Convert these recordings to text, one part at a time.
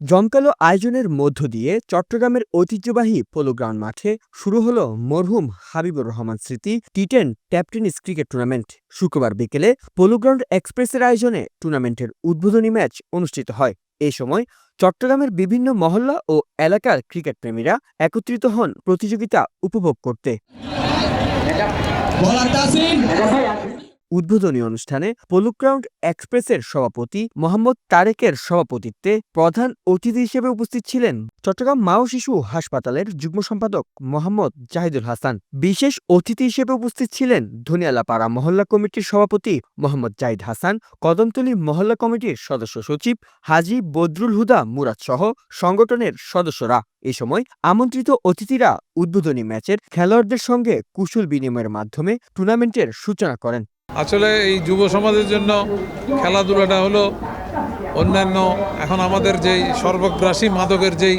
জমকালো আয়োজনের মধ্য দিয়ে চট্টগ্রামের ঐতিহ্যবাহী পোলো গ্রাউন্ড মাঠে শুরু হলো মরহুম হাবিবুর রহমান স্মৃতি T ten tap tennis cricket tournament. শুক্রবার বিকেলে পোলো গ্রাউন্ড এক্সপ্রেসের আয়োজনে টুর্নামেন্টের উদ্বোধনী ম্যাচ অনুষ্ঠিত হয়। এ সময় চট্টগ্রামের বিভিন্ন মহল্লা ও এলাকার ক্রিকেট প্রেমীরা একত্রিত হন প্রতিযোগিতা উপভোগ করতে। উদ্বোধনী অনুষ্ঠানে পোলো গ্রাউন্ড এক্সপ্রেসের সভাপতি মোহাম্মদ তারেকের সভাপতিত্বে প্রধান অতিথি হিসেবে উপস্থিত ছিলেন চট্টগ্রাম মা ও শিশু হাসপাতালের যুগ্ম সম্পাদক মোহাম্মদ জাহিদুল হাসান। বিশেষ অতিথি হিসেবে উপস্থিত ছিলেন ধনিয়ালাপাড়া মহল্লা কমিটির সভাপতি মোহাম্মদ জাহিদ হাসান, কদমতলী মহল্লা কমিটির সদস্য সচিব হাজি বদরুল হুদা মুরাদ সহ সংগঠনের সদস্যরা। এ সময় আমন্ত্রিত অতিথিরা উদ্বোধনী ম্যাচের খেলোয়াড়দের সঙ্গে কুশল বিনিময়ের মাধ্যমে টুর্নামেন্টের সূচনা করেন। আসলে এই যুব সমাজের জন্য খেলাধুলাটা হলো অন্যান্য, এখন আমাদের যেই সর্বগ্রাসী মাদকের যেই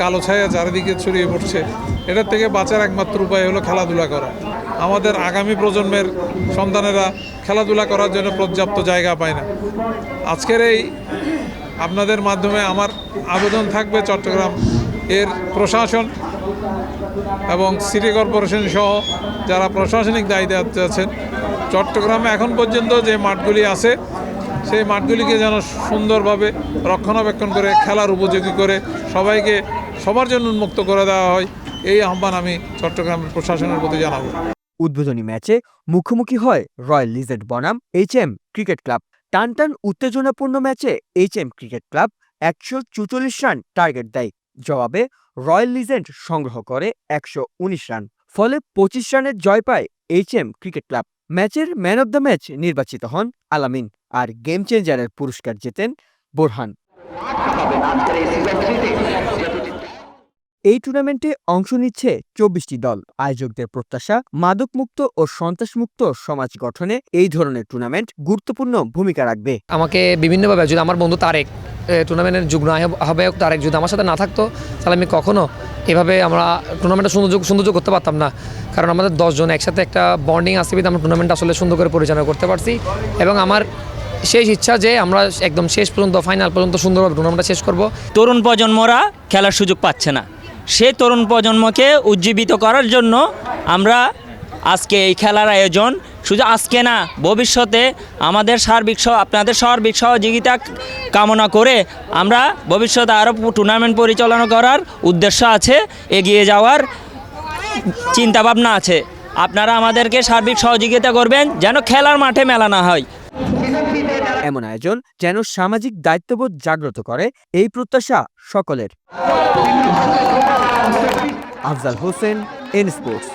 কালো ছায়া চারিদিকে ছড়িয়ে পড়ছে, এটার থেকে বাঁচার একমাত্র উপায় হলো খেলাধুলা করা। আমাদের আগামী প্রজন্মের সন্তানেরা খেলাধুলা করার জন্য পর্যাপ্ত জায়গা পায় না। আজকের এই আপনাদের মাধ্যমে আমার আবেদন থাকবে চট্টগ্রাম এর প্রশাসন এবং সিটি কর্পোরেশন সহ যারা প্রশাসনিক দায়িত্বে আছেন চট্টগ্রামে এখন পর্যন্ত যে মাঠগুলি আছে, সেই মাঠগুলিকে যেন সুন্দরভাবে রক্ষণাবেক্ষণ করে, খেলার উপযোগী করে সবাইকে সবার জন্য উন্মুক্ত করে দেওয়া হয়, এই আহ্বান আমি চট্টগ্রামের প্রশাসনের প্রতি জানাব। উদ্বোধনী ম্যাচে মুখোমুখি হয় রয়্যাল লিজেন্ড বনাম এইচ এম ক্রিকেট ক্লাব। টান টান উত্তেজনাপূর্ণ ম্যাচে এইচ এম ক্রিকেট ক্লাব একশো চুচল্লিশ রান টার্গেট দেয়। জবাবে রয়্যাল লিজেন্ড সংগ্রহ করে একশো উনিশ রান, ফলে পঁচিশ রানের জয় পায় এইচ এম ক্রিকেট ক্লাব। ম্যাচের ম্যান অব দ্য ম্যাচ নির্বাচিত হন আলামিন আর গেম চেঞ্জারের পুরস্কার জেতেন বোরহান। এই টুর্নামেন্টে অংশ নিচ্ছে চব্বিশটি দল। আয়োজকদের প্রত্যাশা, মাদকমুক্ত ও সন্ত্রাসমুক্ত সমাজ গঠনে এই ধরনের টুর্নামেন্ট গুরুত্বপূর্ণ ভূমিকা রাখবে। আমাকে বিভিন্নভাবে, যদি আমার বন্ধু তারেক টুর্নামেন্টের যুগ্ম আহ্বায়ক- তারেক যদি আমার সাথে না থাকতো, তাহলে আমি কখনো এভাবে আমরা টুর্নামেন্টটা সুন্দর সুন্দর করতে পারতাম না। কারণ আমাদের দশজন একসাথে একটা বন্ডিং আসতে আমরা টুর্নামেন্ট আসলে সুন্দর করে পরিচালনা করতে পারছি। এবং আমার শেষ ইচ্ছা যে আমরা একদম শেষ পর্যন্ত ফাইনাল পর্যন্ত সুন্দরভাবে টুর্নামেন্টটা শেষ করব। তরুণ প্রজন্মরা খেলার সুযোগ পাচ্ছে না। সেই তরুণ প্রজন্মকে উজ্জীবিত করার জন্য আমরা আজকে এই খেলার আয়োজন শুধু আজকে না, ভবিষ্যতে আমাদের সার্বিক আপনাদের সার্বিক সহযোগিতা কামনা করে আমরা ভবিষ্যতে আরও টুর্নামেন্ট পরিচালনা করার উদ্দেশ্য আছে, এগিয়ে যাওয়ার চিন্তাভাবনা আছে। আপনারা আমাদেরকে সার্বিক সহযোগিতা করবেন যেন খেলার মাঠে মেলা না হয়। এমন আয়োজন যেন সামাজিক দায়িত্ববোধ জাগ্রত করে, এই প্রত্যাশা সকলের। Afzal Hossain N sports